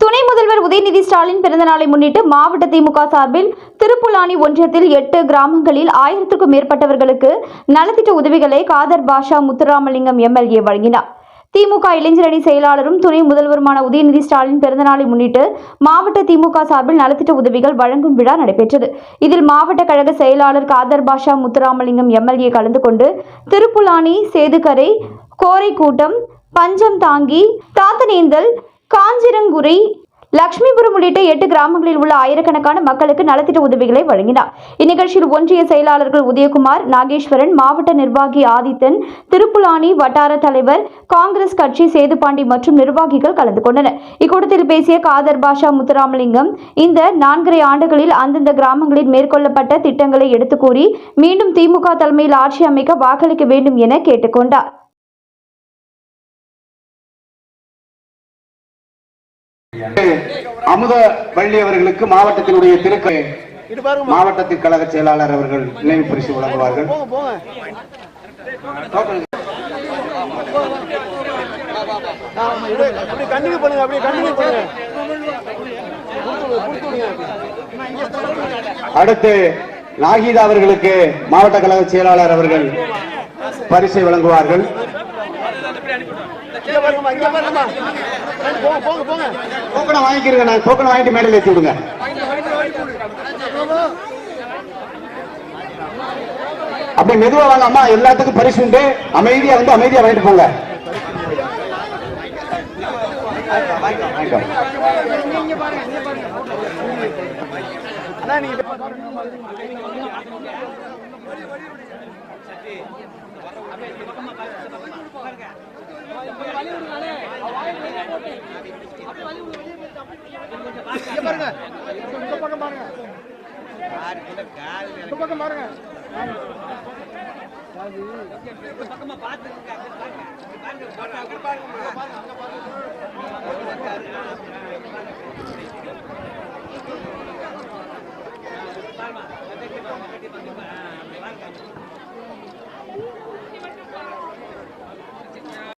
துணை முதல்வர் உதயநிதி ஸ்டாலின் பிறந்தநாளை முன்னிட்டு மாவட்ட திமுக சார்பில் திருப்புலானி ஒன்றியத்தில் எட்டு கிராமங்களில் ஆயிரத்துக்கும் மேற்பட்டவர்களுக்கு நலத்திட்ட உதவிகளை காதர் பாஷா முத்துராமலிங்கம் எம்எல்ஏ வழங்கினார். திமுக இளைஞரணி செயலாளரும் துணை முதல்வருமான உதயநிதி ஸ்டாலின் பிறந்தநாளை முன்னிட்டு மாவட்ட திமுக சார்பில் நலத்திட்ட உதவிகள் வழங்கும் விழா நடைபெற்றது. இதில் மாவட்ட கழக செயலாளர் காதர் பாஷா முத்துராமலிங்கம் எம்எல்ஏ கலந்து கொண்டு திருப்புலானி சேதுக்கரை கோரைக்கூட்டம் பஞ்சம் தாங்கி தாத்தனேந்தல் காஞ்சிரங்குறை லட்சுமிபுரம் உள்ளிட்ட எட்டு கிராமங்களில் உள்ள ஆயிரக்கணக்கான மக்களுக்கு நலத்திட்ட உதவிகளை வழங்கினார். இந்நிகழ்ச்சியில் ஒன்றிய செயலாளர்கள் உதயகுமார் நாகேஸ்வரன் மாவட்ட நிர்வாகி ஆதித்தன் திருப்புலானி வட்டார தலைவர் காங்கிரஸ் கட்சி சேதுபாண்டி மற்றும் நிர்வாகிகள் கலந்து கொண்டனர். இக்கூட்டத்தில் பேசிய காதர் பாஷா முத்துராமலிங்கம் இந்த நான்கரை ஆண்டுகளில் அந்தந்த கிராமங்களில் மேற்கொள்ளப்பட்ட திட்டங்களை எடுத்துக் கூறி மீண்டும் திமுக தலைமையில் ஆட்சி அமைக்க வாக்களிக்க வேண்டும் என கேட்டுக்கொண்டார். அமுத வள்ளி அவர்களுக்கு மாவட்டத்தினுடைய திருக்கு மாவட்டத்தின் கழக செயலாளர் அவர்கள் நினைவு பரிசு வழங்குவார்கள். அடுத்து நாகிதா அவர்களுக்கு மாவட்ட கழக செயலாளர் அவர்கள் பரிசை வழங்குவார்கள். பாருங்கம்மா இங்க பாருங்கம்மா போங்க போங்க போங்க. டோக்கனை வாங்கிக்கிறீங்க நான் டோக்கனை வாங்கிட்டு மேடையில் ஏற்றி விடுங்க. அப்படி மெதுவா வாங்க அம்மா. எல்லாத்துக்கும் பரிசு உண்டு. அமைதியா வந்து அமைதியா வாங்கிட்டு போங்க. நீங்க பாருங்க. இந்த பக்கம் பாருங்க. இந்த பக்கம் பாருங்க.